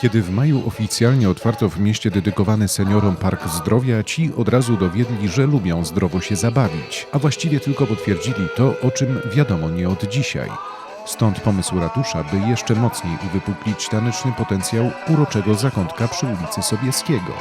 Kiedy w maju oficjalnie otwarto w mieście dedykowany seniorom Park Zdrowia, ci od razu dowiedli, że lubią zdrowo się zabawić, a właściwie tylko potwierdzili to, o czym wiadomo nie od dzisiaj. Stąd pomysł ratusza, by jeszcze mocniej uwypuklić taneczny potencjał uroczego zakątka przy ulicy Sobieskiego.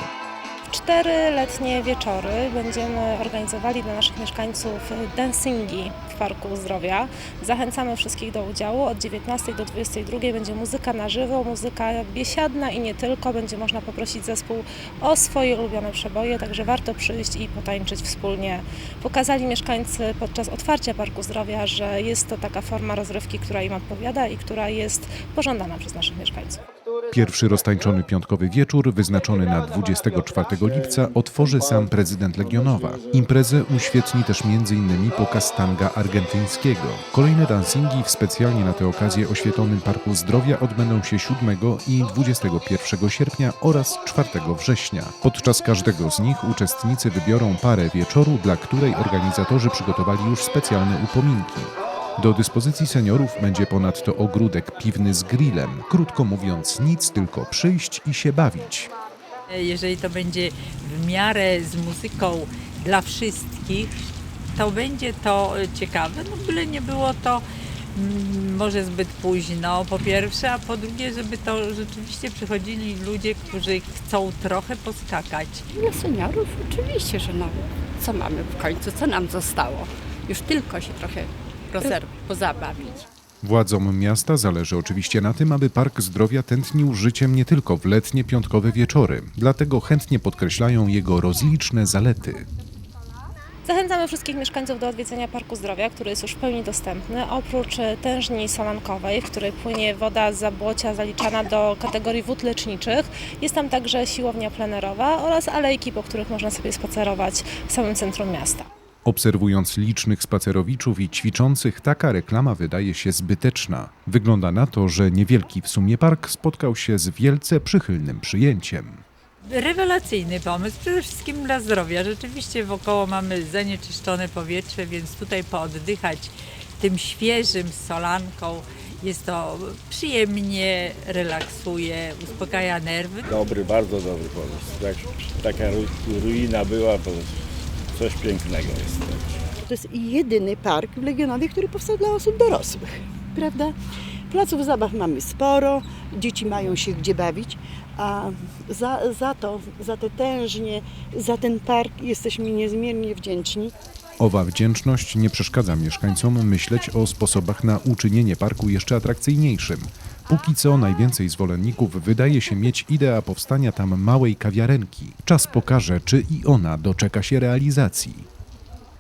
Cztery letnie wieczory będziemy organizowali dla naszych mieszkańców dancingi w Parku Zdrowia. Zachęcamy wszystkich do udziału. Od 19 do 22 będzie muzyka na żywo, muzyka biesiadna i nie tylko. Będzie można poprosić zespół o swoje ulubione przeboje, także warto przyjść i potańczyć wspólnie. Pokazali mieszkańcy podczas otwarcia Parku Zdrowia, że jest to taka forma rozrywki, która im odpowiada i która jest pożądana przez naszych mieszkańców. Pierwszy roztańczony piątkowy wieczór, wyznaczony na 24 lipca, otworzy sam prezydent Legionowa. Imprezę uświetni też m.in. pokaz tanga argentyńskiego. Kolejne dancingi w specjalnie na tę okazję oświetlonym Parku Zdrowia odbędą się 7 i 21 sierpnia oraz 4 września. Podczas każdego z nich uczestnicy wybiorą parę wieczoru, dla której organizatorzy przygotowali już specjalne upominki. Do dyspozycji seniorów będzie ponadto ogródek piwny z grillem. Krótko mówiąc, nic, tylko przyjść i się bawić. Jeżeli to będzie w miarę z muzyką dla wszystkich, to będzie to ciekawe. No byle nie było to mm, może zbyt późno, po pierwsze, a po drugie, żeby to rzeczywiście przychodzili ludzie, którzy chcą trochę poskakać. Dla seniorów oczywiście, że no, co mamy w końcu, co nam zostało? Już tylko się trochę rozer- pozabawić. Władzom miasta zależy oczywiście na tym, aby Park Zdrowia tętnił życiem nie tylko w letnie piątkowe wieczory. Dlatego chętnie podkreślają jego rozliczne zalety. Zachęcamy wszystkich mieszkańców do odwiedzenia Parku Zdrowia, który jest już w pełni dostępny. Oprócz e, tężni solankowej, w której płynie woda z zabłocia zaliczana do kategorii wód leczniczych, jest tam także siłownia plenerowa oraz alejki, po których można sobie spacerować w samym centrum miasta. Obserwując licznych spacerowiczów i ćwiczących, taka reklama wydaje się zbyteczna. Wygląda na to, że niewielki w sumie park spotkał się z wielce przychylnym przyjęciem. Rewelacyjny pomysł, przede wszystkim dla zdrowia. Rzeczywiście wokoło mamy zanieczyszczone powietrze, więc tutaj pooddychać tym świeżym solanką jest to przyjemnie, relaksuje, uspokaja nerwy. Dobry, bardzo dobry pomysł. Jak taka ru- ruina była, to coś pięknego jest. To jest jedyny park w Legionowie, który powstał dla osób dorosłych, prawda? Placów zabaw mamy sporo, dzieci mają się gdzie bawić, a za, za to, za te tężnie, za ten park jesteśmy niezmiernie wdzięczni. Owa wdzięczność nie przeszkadza mieszkańcom myśleć o sposobach na uczynienie parku jeszcze atrakcyjniejszym. Póki co najwięcej zwolenników wydaje się mieć idea powstania tam małej kawiarenki. Czas pokaże, czy i ona doczeka się realizacji.